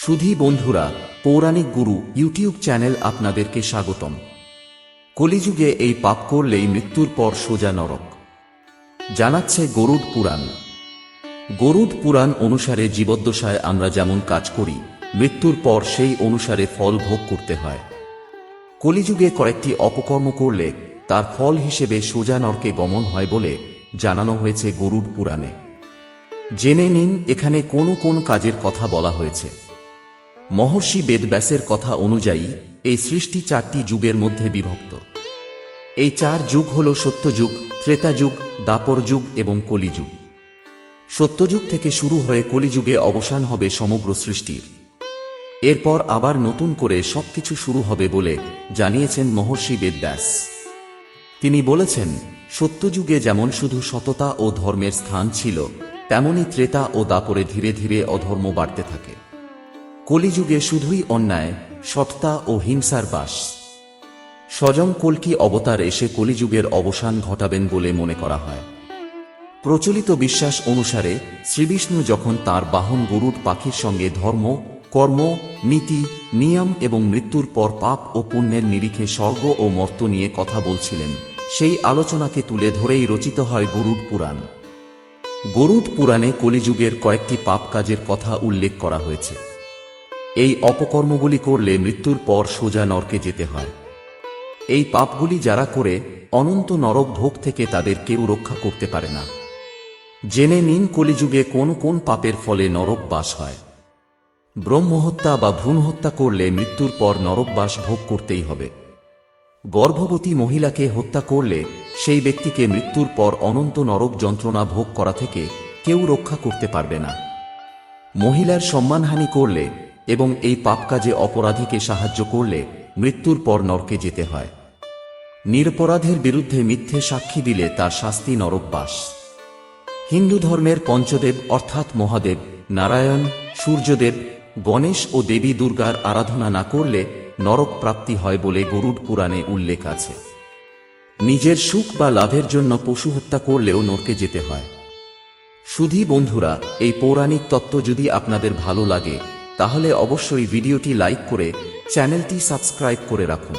সুধী বন্ধুরা, পৌরাণিক গুরু YouTube channel আপনাদেরকে স্বাগতম। কলিযুগে এই পাপ করলেই মৃত্যুর পর সোজা নরক। জানাচ্ছে গরুড পুরাণ। গরুড পুরাণ অনুসারে জীবদ্দশায় আমরা যেমন কাজ করি, মৃত্যুর পর সেই অনুসারে ফল ভোগ করতে হয়। কলিযুগে কয়েকটি অপকর্ম করলে তার ফল হিসেবে সোজা নরকে গমন হয় বলে জানানো হয়েছে গরুড পুরাণে। জেনে নিন এখানে কোন কোন কাজের কথা বলা হয়েছে। মহর্ষি বেদব্যাসের কথা অনুযায়ী, এই সৃষ্টি চারটি যুগের মধ্যে বিভক্ত। এই চার যুগ হল সত্যযুগ ত্রেতা যুগ দাপর যুগ এবং কলিযুগ। সত্যযুগ থেকে শুরু হয়ে কলিযুগে অবসান হবে সমগ্র সৃষ্টির। এরপর আবার নতুন করে সবকিছু শুরু হবে বলে জানিয়েছেন মহর্ষি বেদব্যাস। তিনি বলেছেন, সত্যযুগে যেমন শুধু সততা ও ধর্মের স্থান ছিল, তেমনি ত্রেতা ও দাপরে ধীরে ধীরে অধর্ম বাড়তে থাকে। কলিযুগে শুধুই অন্যায়, সততা ও হিংসার বাস। স্বজং কল্কি অবতার এসে কলিযুগের অবসান ঘটাবেন বলে মনে করা হয়। প্রচলিত বিশ্বাস অনুসারে শ্রীবিষ্ণু যখন তার বাহন গরুড পাখির সঙ্গে ধর্ম, কর্ম, নীতি, নিয়ম এবং মৃত্যুর পর পাপ ও পুণ্যের নিরিখে স্বর্গ ও মর্ত নিয়ে কথা বলছিলেন, সেই আলোচনাকে তুলে ধরেই রচিত হয় গরুড পুরাণ। গরুড পুরাণে কলিযুগের কয়েকটি পাপ কাজের কথা উল্লেখ করা হয়েছে। এই অপকর্মগুলি করলে মৃত্যুর পর সোজা নরকে যেতে হয়। এই পাপগুলি যারা করে, অনন্ত নরক ভোগ থেকে তাদের কেউ রক্ষা করতে পারে না। জেনে নিন কলিযুগে কোন কোন পাপের ফলে নরক বাস হয়। ব্রহ্মহত্যা বা ভ্রূণ হত্যা করলে মৃত্যুর পর নরকবাস ভোগ করতেই হবে। গর্ভবতী মহিলাকে হত্যা করলে সেই ব্যক্তিকে মৃত্যুর পর অনন্ত নরক যন্ত্রণা ভোগ করা থেকে কেউ রক্ষা করতে পারবে না। মহিলার সম্মানহানি করলে এবং এই পাপ কাজে অপরাধীকে সাহায্য করলে মৃত্যুর পর নরকে যেতে হয়। নিরপরাধের বিরুদ্ধে মিথ্যে সাক্ষী দিলে তার শাস্তি নরকবাস। হিন্দু ধর্মের পঞ্চদেব অর্থাৎ মহাদেব নারায়ণ, সূর্যদেব, গণেশ ও দেবী দুর্গার আরাধনা না করলে নরক প্রাপ্তি হয় বলে গরুড পুরাণে উল্লেখ আছে। নিজের সুখ বা লাভের জন্য পশু হত্যা করলেও নরকে যেতে হয়। সুধী বন্ধুরা, এই পৌরাণিক তত্ত্ব যদি আপনাদের ভালো লাগে তাহলে অবশ্যই ভিডিওটি লাইক করে চ্যানেলটি সাবস্ক্রাইব করে রাখুন।